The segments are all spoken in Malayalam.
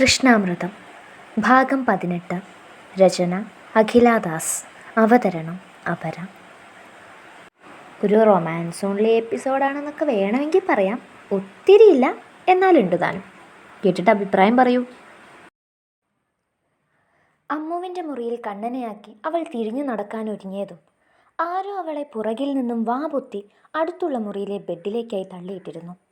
കൃഷ്ണാമൃതം. ഭാഗം പതിനെട്ട്. രചന അഖിലാദാസ്. അവതരണം അപര. ഒരു റൊമാൻസ് ഓൺലി എപ്പിസോഡാണെന്നൊക്കെ വേണമെങ്കിൽ പറയാം. ഒത്തിരിയില്ല എന്നാലുണ്ട് താനും. കേട്ടിട്ട് അഭിപ്രായം പറയൂ. അമ്മുവിന്റെ മുറിയിൽ കണ്ണനെയാക്കി അവൾ തിരിഞ്ഞു നടക്കാൻ ഒരുങ്ങിയതും ആരോ അവളെ പുറകിൽ നിന്നും വാ പൊത്തി അടുത്തുള്ള മുറിയിലെ ബെഡിലേക്കായി തള്ളിയിട്ടിരുന്നു.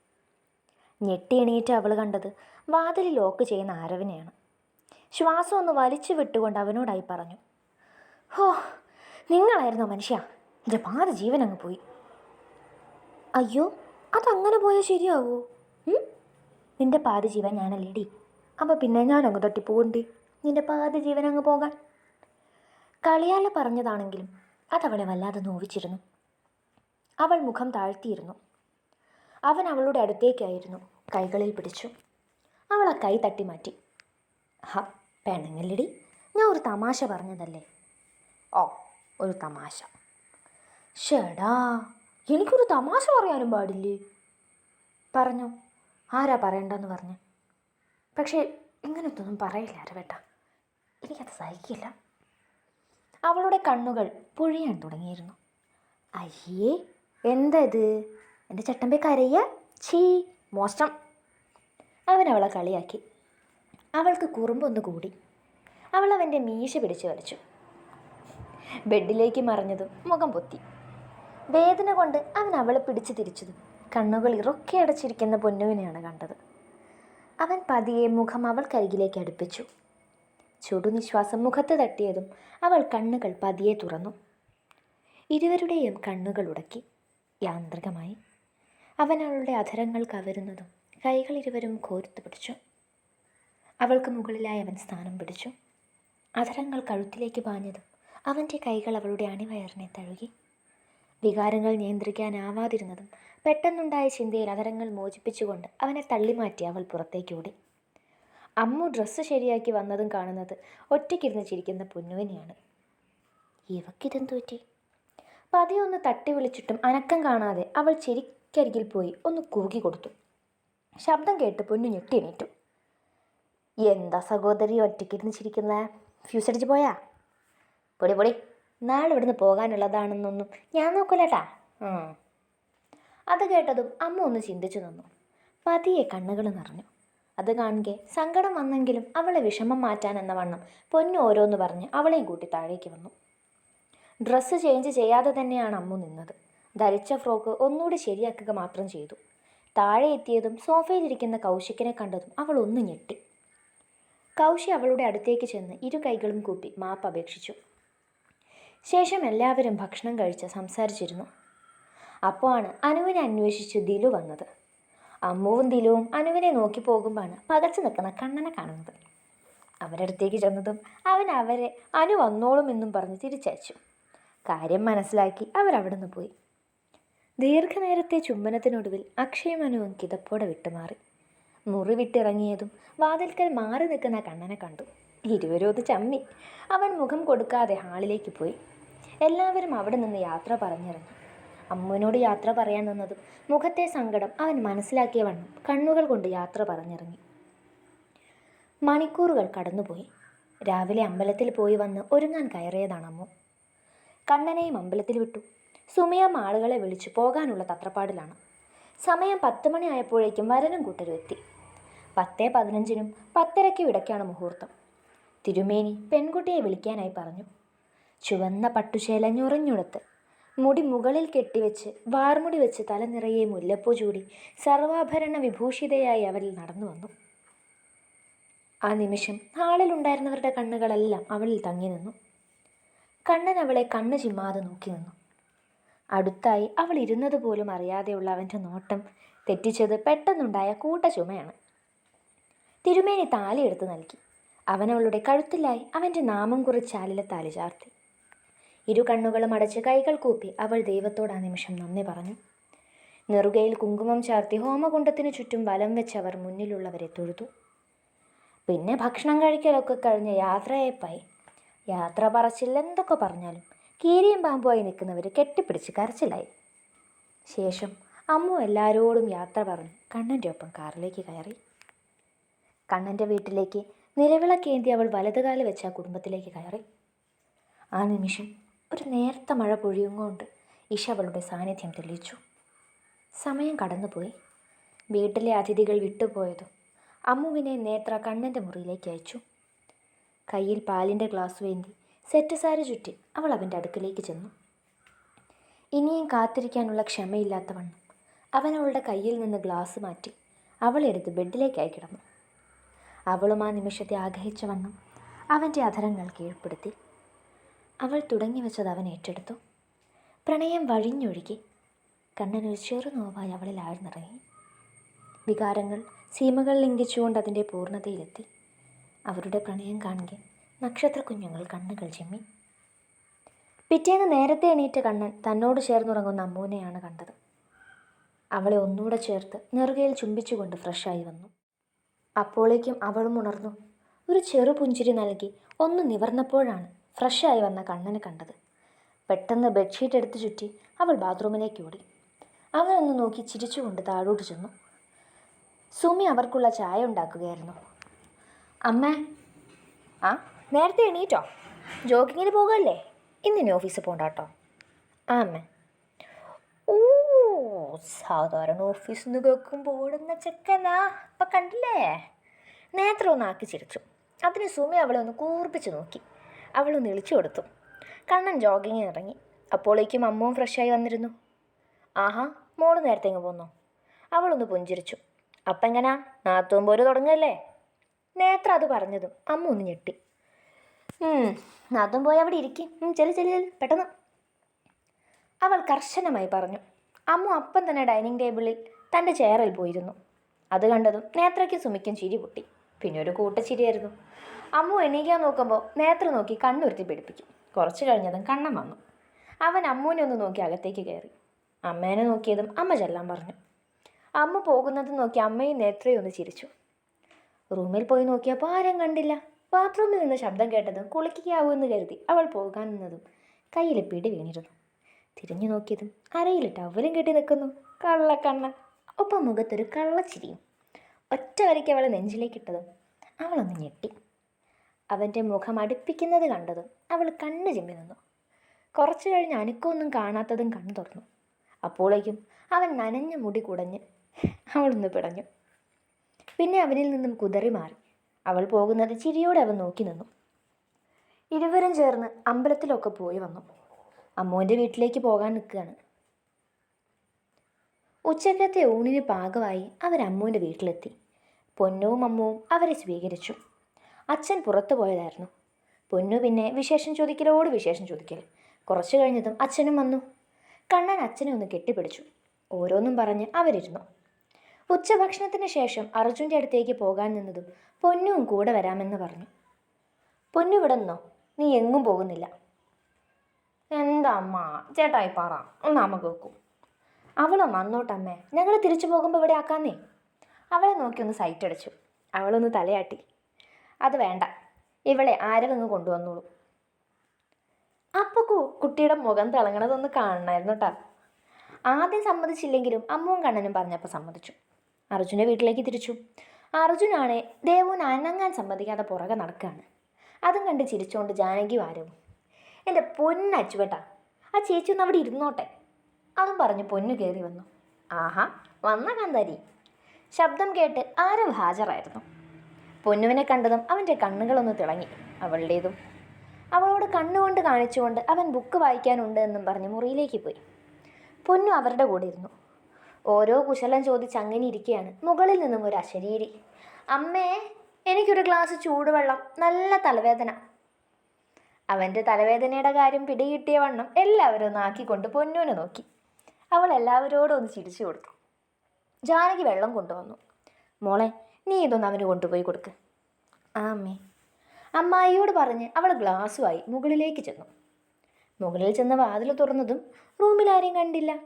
ഞെട്ടി എണീറ്റ് അവൾ കണ്ടത് വാതിൽ ലോക്ക് ചെയ്യുന്ന ആരവിനെയാണ്. ശ്വാസം ഒന്ന് വലിച്ചു വിട്ടുകൊണ്ട് അവനോടായി പറഞ്ഞു ഹോ നിങ്ങളായിരുന്നോ മനുഷ്യ? എന്റെ പാതി ജീവൻ അങ്ങ് പോയി. അയ്യോ അതങ്ങനെ പോയാൽ ശരിയാവോ? നിന്റെ പാതി ജീവൻ ഞാനല്ലേടി. അപ്പോൾ പിന്നെ ഞാൻ അങ്ങ് തട്ടിപ്പോകണ്ടി നിന്റെ പാതി ജീവൻ അങ്ങ് പോകാൻ. കളിയാല പറഞ്ഞതാണെങ്കിലും അതവളെ വല്ലാതെ നോവിച്ചിരുന്നു. അവൾ മുഖം താഴ്ത്തിയിരുന്നു. അവൻ അവളുടെ അടുത്തേക്കായിരുന്നു. കൈകളിൽ പിടിച്ചു. അവൾ ആ കൈ തട്ടി മാറ്റി. ഹ പെണങ്ങല്ലടി ഞാൻ ഒരു തമാശ പറഞ്ഞതല്ലേ? ഓ ഒരു തമാശ. ഷേടാ എനിക്കൊരു തമാശ പറയാനും പാടില്ലേ? പറഞ്ഞു. ആരാ പറയണ്ടെന്ന് പറഞ്ഞു. പക്ഷേ ഇങ്ങനത്തൊന്നും പറയില്ല അരവേട്ട. എനിക്കത് സഹിക്കില്ല. അവളുടെ കണ്ണുകൾ പൊഴിയാൻ തുടങ്ങിയിരുന്നു. അയ്യേ എന്താ ഇത്? എന്റെ ചട്ടമ്പേ കരയ്യ ചീ മോശം. അവൻ അവളെ കളിയാക്കി. അവൾക്ക് കുറുമ്പൊന്ന് കൂടി. അവൾ അവന്റെ മീശ പിടിച്ചു വലിച്ചു. ബെഡിലേക്ക് മറിഞ്ഞതും മുഖം പൊത്തി. വേദന കൊണ്ട് അവൻ അവളെ പിടിച്ചു തിരിച്ചതും കണ്ണുകൾ ഇറൊക്കെ അടച്ചിരിക്കുന്ന പൊന്നുവിനെയാണ് കണ്ടത്. അവൻ പതിയെ മുഖം അവൾക്കരികിലേക്ക് അടുപ്പിച്ചു. ചുടുനിശ്വാസം മുഖത്ത് തട്ടിയതും അവൾ കണ്ണുകൾ പതിയെ തുറന്നു. ഇരുവരുടെയും കണ്ണുകൾ ഉടക്കി യാന്ത്രികമായി അവൻ അവളുടെ അധരങ്ങൾ കവരുന്നതും കൈകൾ ഇരുവരും കോർത്തു പിടിച്ചു. അവൾക്ക് മുകളിലായി അവൻ സ്ഥാനം പിടിച്ചു. അധരങ്ങൾ കഴുത്തിലേക്ക് പാഞ്ഞതും അവന്റെ കൈകൾ അവളുടെ അണിവയറിനെ തഴുകി. വികാരങ്ങൾ നിയന്ത്രിക്കാനാവാതിരുന്നതും പെട്ടെന്നുണ്ടായ ചിന്തയിൽ അധരങ്ങൾ മോചിപ്പിച്ചുകൊണ്ട് അവനെ തള്ളിമാറ്റി അവൾ പുറത്തേക്ക് ഓടി. അമ്മു ഡ്രസ്സ് ശരിയാക്കി വന്നതും കാണുന്നത് ഒറ്റയ്ക്കിരുന്ന് ചിരിക്കുന്ന പൊന്നുവിനെയാണ്. ഇവക്കിതെന്തു പറ്റി? പതിയെ ഒന്ന് തട്ടി വിളിച്ചിട്ടും അനക്കം കാണാതെ അവൾ ചെരിക്കരികിൽ പോയി ഒന്ന് കൂകി കൊടുത്തു. ശബ്ദം കേട്ട് പൊന്നു ഞെട്ടി എണീറ്റു. എന്താ സഹോദരി ഒറ്റയ്ക്കിരുന്ന് ചിരിക്കുന്ന? ഫ്യൂസ് അടിച്ച് പോയാ? പൊടി പൊടി നാളെ ഇവിടുന്ന് പോകാനുള്ളതാണെന്നൊന്നും ഞാൻ നോക്കൂലട്ടാ. അത് കേട്ടതും അമ്മ ഒന്ന് ചിന്തിച്ചു നിന്നു. പതിയെ കണ്ണുകൾ നിറഞ്ഞു. അത് കാണുകെ സങ്കടം വന്നെങ്കിലും അവളെ വിഷമം മാറ്റാൻ എന്ന വണ്ണം പൊന്നു ഓരോന്ന് പറഞ്ഞ് അവളെയും കൂട്ടി താഴേക്ക് വന്നു. ഡ്രസ്സ് ചേഞ്ച് ചെയ്യാതെ തന്നെയാണ് അമ്മു നിന്നത്. ധരിച്ച ഫ്രോക്ക് ഒന്നുകൂടി ശരിയാക്കുക മാത്രം ചെയ്തു. താഴെ എത്തിയതും സോഫയിലിരിക്കുന്ന കൗശിക്കിനെ കണ്ടതും അവൾ ഒന്ന് ഞെട്ടി. കൗശി അവളുടെ അടുത്തേക്ക് ചെന്ന് ഇരു കൈകളും കൂപ്പി മാപ്പ് അപേക്ഷിച്ചു. ശേഷം എല്ലാവരും ഭക്ഷണം കഴിച്ച് സംസാരിച്ചിരുന്നു. അപ്പോഴാണ് അനുവിനെ അന്വേഷിച്ച് ദിലു വന്നത്. അമ്മുവും ദിലുവും അനുവിനെ നോക്കി പോകുമ്പോഴാണ് പകച്ചു നിൽക്കുന്ന കണ്ണനെ കാണുന്നത്. അവരടുത്തേക്ക് ചെന്നതും അവൻ അവരെ അനു വന്നോളും എന്നും പറഞ്ഞ് തിരിച്ചയച്ചു. കാര്യം മനസ്സിലാക്കി അവരവിടുന്ന് പോയി. ദീർഘനേരത്തെ ചുംബനത്തിനൊടുവിൽ അക്ഷയമനുവും കിതപ്പോടെ വിട്ടുമാറി. മുറി വിട്ടിറങ്ങിയതും വാതിൽക്കൽ മാറി നിൽക്കുന്ന കണ്ണനെ കണ്ടു. ഇരുവരും അത് ചമ്മി. അവൻ മുഖം കൊടുക്കാതെ ഹാളിലേക്ക് പോയി. എല്ലാവരും അവിടെ നിന്ന് യാത്ര പറഞ്ഞിറങ്ങി. അമ്മുവിനോട് യാത്ര പറയാൻ നിന്നതും മുഖത്തെ സങ്കടം അവൻ മനസ്സിലാക്കിയ വണ്ണം കണ്ണുകൾ കൊണ്ട് യാത്ര പറഞ്ഞിറങ്ങി. മണിക്കൂറുകൾ കടന്നുപോയി. രാവിലെ അമ്പലത്തിൽ പോയി വന്ന് ഒരുങ്ങാൻ കയറിയതാണ് അമ്മു. കണ്ണനെയും അമ്പലത്തിൽ വിട്ടു. സുമയം ആളുകളെ വിളിച്ചു പോകാനുള്ള തത്രപ്പാടിലാണ്. സമയം പത്ത് മണിയായപ്പോഴേക്കും വരനും കൂട്ടരും എത്തി. പത്തേ പതിനഞ്ചിനും പത്തരയ്ക്കും ഇടയ്ക്കാണ് മുഹൂർത്തം. തിരുമേനി പെൺകുട്ടിയെ വിളിക്കാനായി പറഞ്ഞു. ചുവന്ന പട്ടുശേല ഞുറഞ്ഞുടുത്ത്. മുടി മുകളിൽ കെട്ടിവെച്ച് വാർമുടി വെച്ച് തല നിറയെ മുല്ലപ്പൂ ചൂടി സർവാഭരണ വിഭൂഷിതയായി അവരിൽ നടന്നു വന്നു. ആ നിമിഷം ഹാളിലുണ്ടായിരുന്നവരുടെ കണ്ണുകളെല്ലാം അവളിൽ തങ്ങി നിന്നു. കണ്ണൻ അവളെ കണ്ണു ചിമ്മാതെ നോക്കി നിന്നു. അടുത്തായി അവൾ ഇരുന്നത് പോലും അറിയാതെയുള്ള അവന്റെ നോട്ടം തെറ്റിച്ചത് പെട്ടെന്നുണ്ടായ കൂട്ടച്ചുമയാണ്. തിരുമേനി താലി എടുത്തു നൽകി. അവനവളുടെ കഴുത്തിലായി അവന്റെ നാമം കുറിച്ച് ചാലിലെ താലി ചാർത്തി. ഇരു കണ്ണുകളും അടച്ച് കൈകൾ കൂപ്പി അവൾ ദൈവത്തോട് ആ നിമിഷം നന്ദി പറഞ്ഞു. നെറുകയിൽ കുങ്കുമം ചാർത്തി ഹോമകുണ്ടത്തിനു ചുറ്റും വലം വെച്ച് അവർ മുന്നിലുള്ളവരെ തൊഴുതു. പിന്നെ ഭക്ഷണം കഴിക്കലൊക്കെ കഴിഞ്ഞ് യാത്രയപ്പായി യാത്ര പറച്ചില്ല എന്തൊക്കെ പറഞ്ഞാലും കീരിയും പാമ്പുമായി നിൽക്കുന്നവർ കെട്ടിപ്പിടിച്ച് കരച്ചിലായി. ശേഷം അമ്മു എല്ലാവരോടും യാത്ര പറഞ്ഞ് കണ്ണന്റെ ഒപ്പം കാറിലേക്ക് കയറി. കണ്ണന്റെ വീട്ടിലേക്ക് നിലവിളക്കേന്തി അവൾ വലതുകാലി വെച്ച് ആ കുടുംബത്തിലേക്ക് കയറി. ആ നിമിഷം ഒരു നേർത്ത മഴ പൊഴിയുകൊണ്ട് ഇഷ അവളുടെ സാന്നിധ്യം തെളിയിച്ചു. സമയം കടന്നുപോയി. വീട്ടിലെ അതിഥികൾ വിട്ടുപോയതും അമ്മുവിനെ നേത്ര കണ്ണന്റെ മുറിയിലേക്ക് അയച്ചു. കയ്യിൽ പാലിന്റെ ഗ്ലാസ് വേന്തി സെറ്റ് സാരി ചുറ്റി അവൾ അവന്റെ അടുക്കിലേക്ക് ചെന്നു. ഇനിയും കാത്തിരിക്കാനുള്ള ക്ഷമയില്ലാത്തവണ്ണം അവൻ അവളുടെ കയ്യിൽ നിന്ന് ഗ്ലാസ് മാറ്റി അവളെടുത്ത് ബെഡിലേക്കായി കിടന്നു. അവളും ആ നിമിഷത്തെ ആഗ്രഹിച്ച വണ്ണം അവന്റെ അധരങ്ങൾ കീഴ്പ്പെടുത്തി. അവൾ തുടങ്ങി വെച്ചത് അവൻ ഏറ്റെടുത്തു. പ്രണയം വഴിഞ്ഞൊഴുകി. കണ്ണനൊരു ചെറുനോവായി അവളിൽ ആഴ്ന്നിറങ്ങി. വികാരങ്ങൾ സീമകൾ ലംഘിച്ചുകൊണ്ട് അതിന്റെ പൂർണതയിലെത്തി. അവരുടെ പ്രണയം കാണുക നക്ഷത്ര കുഞ്ഞുങ്ങൾ കണ്ണുകൾ ചെമ്മി. പിറ്റേന്ന് നേരത്തെ എണീറ്റ കണ്ണൻ തന്നോട് ചേർന്നുറങ്ങുന്ന അമ്മൂനെയാണ് കണ്ടത്. അവളെ ഒന്നുകൂടെ ചേർത്ത് നെറുകയിൽ ചുംബിച്ചുകൊണ്ട് ഫ്രഷായി വന്നു. അപ്പോഴേക്കും അവളും ഉണർന്നു. ഒരു ചെറു പുഞ്ചിരി നൽകി ഒന്ന് നിവർന്നപ്പോഴാണ് ഫ്രഷായി വന്ന കണ്ണനെ കണ്ടത്. പെട്ടെന്ന് ബെഡ്ഷീറ്റ് എടുത്ത് ചുറ്റി അവൾ ബാത്റൂമിലേക്ക് ഓടി. അവനൊന്ന് നോക്കി ചിരിച്ചുകൊണ്ട് താഴോട്ട് ചെന്നു. സുമി അവർക്കുള്ള ചായ ഉണ്ടാക്കുകയായിരുന്നു. അമ്മ ആ? നേരത്തെ എണീറ്റോ? ജോഗിങ്ങിന് പോകല്ലേ? ഇന്നിനി ഓഫീസിൽ പോകണ്ട കേട്ടോ ആ അമ്മേ ഓ സാധാരണ ഓഫീസിൽ നിന്ന് കേൾക്കുമ്പോൾ ഓടുന്ന ചെക്കനാ അപ്പം കണ്ടില്ലേ? നേത്രം ഒന്ന് ആക്കി ചിരിച്ചു. അതിന് സുമി അവളെ ഒന്ന് കൂർപ്പിച്ച് നോക്കി. അവളൊന്ന് ഇളിച്ചു കൊടുത്തു. കണ്ണൻ ജോഗിങ്ങിന് ഇറങ്ങി. അപ്പോഴേക്കും അമ്മവും ഫ്രഷായി വന്നിരുന്നു. ആഹാ മോൾ നേരത്തെ ഇങ്ങ് പോന്നോ? അവളൊന്ന് പുഞ്ചിരിച്ചു. അപ്പം എങ്ങനാ നാത്തുമ്പോൾ തുടങ്ങല്ലേ? നേത്ര അത് പറഞ്ഞതും അമ്മ ഒന്ന് ഞെട്ടി. നാത്തും പോയി അവിടെ ഇരിക്കും. ചെല്ലു ചെല്ലു ചെല്ലു. പെട്ടെന്ന്. അവൾ കർശനമായി പറഞ്ഞു. അമ്മ അപ്പം തന്നെ ഡൈനിങ് ടേബിളിൽ തന്റെ ചെയറിൽ പോയിരുന്നു. അത് കണ്ടതും നേത്രയ്ക്ക് സുമിക്കും ചിരി പൊട്ടി. പിന്നെ ഒരു കൂട്ടച്ചിരിയായിരുന്നു. അമ്മു എണീക്കാൻ നോക്കുമ്പോൾ നേത്ര നോക്കി കണ്ണുരുത്തി പിടിപ്പിക്കും. കുറച്ച് കഴിഞ്ഞതും കണ്ണം വന്നു. അവൻ അമ്മുവിനെ ഒന്ന് നോക്കി അകത്തേക്ക് കയറി. അമ്മേനെ നോക്കിയതും അമ്മ ചെല്ലാൻ പറഞ്ഞു. അമ്മ പോകുന്നത് നോക്കി അമ്മയും നേത്രയും ഒന്ന് ചിരിച്ചു. റൂമിൽ പോയി നോക്കിയപ്പോൾ ആരും കണ്ടില്ല. ബാത്റൂമിൽ നിന്ന് ശബ്ദം കേട്ടതും കുളിക്കുകയാവുമെന്ന് കരുതി അവൾ പോകാൻ നിന്നതും കയ്യിൽ പിടി വീണിരുന്നു. തിരിഞ്ഞു നോക്കിയതും അരയിൽ ടവലും കെട്ടി നിൽക്കുന്നു. കള്ളക്കണ്ണൻ ഒപ്പം മുഖത്തൊരു കള്ളച്ചിരിയും. ഒറ്റ വരയ്ക്ക് അവളെ നെഞ്ചിലേക്കിട്ടതും അവളൊന്ന് ഞെട്ടി. അവന്റെ മുഖം അടുപ്പിക്കുന്നത് കണ്ടതും അവൾ കണ്ണു ചിമ്മി നിന്നു. കുറച്ചു കഴിഞ്ഞ് അനക്കൊന്നും കാണാത്തതും കണ്ണു തുറന്നു. അപ്പോഴേക്കും അവൻ നനഞ്ഞ മുടി കുടഞ്ഞ് അവളൊന്ന് പിടഞ്ഞു. പിന്നെ അവനിൽ നിന്നും കുതറി മാറി. അവൾ പോകുന്നത് ചിരിയോടെ അവൻ നോക്കി നിന്നു. ഇരുവരും ചേർന്ന് അമ്പലത്തിലൊക്കെ പോയി വന്നു. അമ്മുവിന്റെ വീട്ടിലേക്ക് പോകാൻ നിൽക്കുകയാണ്. ഉച്ചക്കത്തെ ഊണിന് പാകമായി അവർ അമ്മുവിന്റെ വീട്ടിലെത്തി. പൊന്നുവും അമ്മുവും അവരെ സ്വീകരിച്ചു. അച്ഛൻ പുറത്തു പോയതായിരുന്നു. പൊന്നു പിന്നെ വിശേഷം ചോദിക്കലോട് വിശേഷം ചോദിക്കൽ. കുറച്ചു കഴിഞ്ഞതും അച്ഛനും വന്നു. കണ്ണൻ അച്ഛനെ ഒന്ന് കെട്ടിപ്പിടിച്ചു. ഓരോന്നും പറഞ്ഞ് അവരിരുന്നു. ഉച്ചഭക്ഷണത്തിന് ശേഷം അർജുന്റെ അടുത്തേക്ക് പോകാൻ നിന്നതും പൊന്നുവും കൂടെ വരാമെന്ന് പറഞ്ഞു. പൊന്നു ഇവിടെ നിന്നോ? നീ എങ്ങും പോകുന്നില്ല. എന്താ അമ്മ? ചേട്ടായി പറ. നമുക്ക് കേൾക്കും. അവളും വന്നോട്ടമ്മേ ഞങ്ങൾ തിരിച്ചു പോകുമ്പോൾ ഇവിടെ ആക്കാന്നേ. അവളെ നോക്കി ഒന്ന് സൈറ്റ് അടിച്ചു. അവളൊന്ന് തലയാട്ടി. അത് വേണ്ട. ഇവളെ ആരവങ്ങ് കൊണ്ടുവന്നോളൂ. അപ്പക്കു കുട്ടിയുടെ മുഖം തിളങ്ങണതൊന്ന് കാണണമായിരുന്നു കേട്ടോ ആദ്യം സമ്മതിച്ചില്ലെങ്കിലും അമ്മുവും കണ്ണനും പറഞ്ഞപ്പോൾ സമ്മതിച്ചു. അർജുന്റെ വീട്ടിലേക്ക് തിരിച്ചു. അർജുനാണ് ദേവുവിന് അനങ്ങാൻ സമ്മതിക്കാതെ പുറകെ നടക്കുകയാണ് അതും കണ്ട് ചിരിച്ചുകൊണ്ട് ജാനകി വാരവും എന്റെ പൊന്നച്ചുവേട്ടാ ആ ചേച്ചി ഒന്ന് അവിടെ ഇരുന്നോട്ടെ അതും പറഞ്ഞ് പൊന്നു കയറി വന്നു. ആഹാ വന്ന കാന്താരി ശബ്ദം കേട്ട് ആരും ഹാജറായിരുന്നു പൊന്നുവിനെ കണ്ടതും അവന്റെ കണ്ണുകളൊന്ന് തിളങ്ങി അവളുടേതും. അവളോട് കണ്ണുകൊണ്ട് കാണിച്ചുകൊണ്ട് അവൻ ബുക്ക് വായിക്കാനുണ്ട് എന്നും പറഞ്ഞ് മുറിയിലേക്ക് പോയി. പൊന്നു അവരുടെ കൂടെ ഇരുന്നു. ഓരോ കുശലം ചോദിച്ച് അങ്ങനെ ഇരിക്കുകയാണ് മുകളിൽ നിന്നും ഒരു അശരീരി. അമ്മേ എനിക്കൊരു ഗ്ലാസ് ചൂടുവെള്ളം. നല്ല തലവേദന. അവന്റെ തലവേദനയുടെ കാര്യം പിടികിട്ടിയ വണ്ണം എല്ലാവരും ഒന്ന് ആക്കിക്കൊണ്ട് പൊന്നുവിനെ നോക്കി. അവൾ എല്ലാവരോടും ഒന്ന് ചിരിച്ചു കൊടുത്തു. ജാനകി വെള്ളം കൊണ്ടുവന്നു. മോളെ നീ ഇതൊന്ന് അവന് കൊണ്ടുപോയി കൊടുക്ക്. ആ അമ്മേ. അമ്മായിയോട് പറഞ്ഞ് അവൾ ഗ്ലാസ്സുമായി മുകളിലേക്ക് ചെന്നു. മുകളിൽ ചെന്ന് വാതിൽ തുറന്നതും റൂമിൽ ആരെയും കണ്ടില്ല.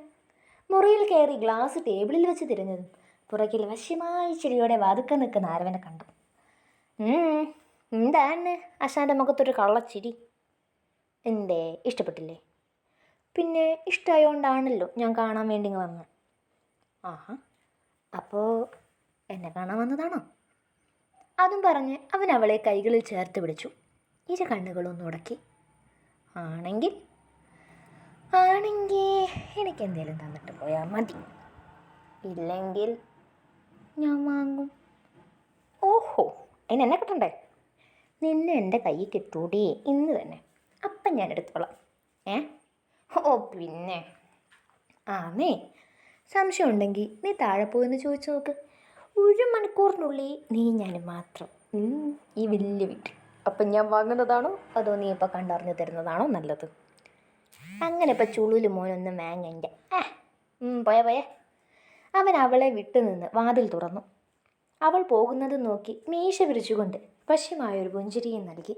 മുറിയിൽ കയറി ഗ്ലാസ് ടേബിളിൽ വെച്ച് തിരിഞ്ഞതും പുറകിൽ വശ്യമായ ചെടിയോടെ വാതുക്ക നിൽക്കുന്ന ആരവനെ കണ്ടു. "ഉം, എന്താണ് അശാന്റെ മുഖത്തൊരു കള്ളച്ചിരി എന്തേ ഇഷ്ടപ്പെട്ടില്ലേ? പിന്നെ ഇഷ്ടമായോണ്ടാണല്ലോ ഞാൻ കാണാൻ വേണ്ടി വന്നത് ആഹാ അപ്പോൾ എന്നെ കാണാൻ വന്നതാണോ? അതും പറഞ്ഞ് അവൻ അവളെ കൈകളിൽ ചേർത്ത് പിടിച്ചു. ഇരു കണ്ണുകളൊന്നുടക്കി ആണെങ്കിൽ ആണെങ്കിൽ എനിക്ക് എന്തെങ്കിലും തന്നിട്ട് പോയാൽ മതി. ഇല്ലെങ്കിൽ ഞാൻ വാങ്ങും. ഓഹോ അതിന് എന്നെ കിട്ടണ്ടേ? നിന്നെ എന്റെ കയ്യിൽ കിട്ടൂടി ഇന്ന് തന്നെ. അപ്പം ഞാൻ എടുത്തോളാം. ഏ? ഓ പിന്നെ. ആ നീ സംശയം ഉണ്ടെങ്കിൽ നീ താഴെ പോയെന്ന് ചോദിച്ചു നോക്ക്. ഒരു മണിക്കൂറിനുള്ളിൽ നീ ഞാൻ മാത്രം ഈ വലിയ വീട്ടിൽ. അപ്പം ഞാൻ വാങ്ങുന്നതാണോ? അതോ നീ ഇപ്പം കണ്ടറിഞ്ഞ് തരുന്നതാണോ നല്ലത്? അങ്ങനെ ഇപ്പം ചുളുൽ മോനൊന്നും വാങ്ങണ്ട പോയ പോയെ. അവൻ അവളെ വിട്ടുനിന്ന് വാതിൽ തുറന്നു. അവൾ പോകുന്നത് നോക്കി മീശ വിരിച്ചുകൊണ്ട് വശ്യമായൊരു പുഞ്ചിരിയും നൽകി.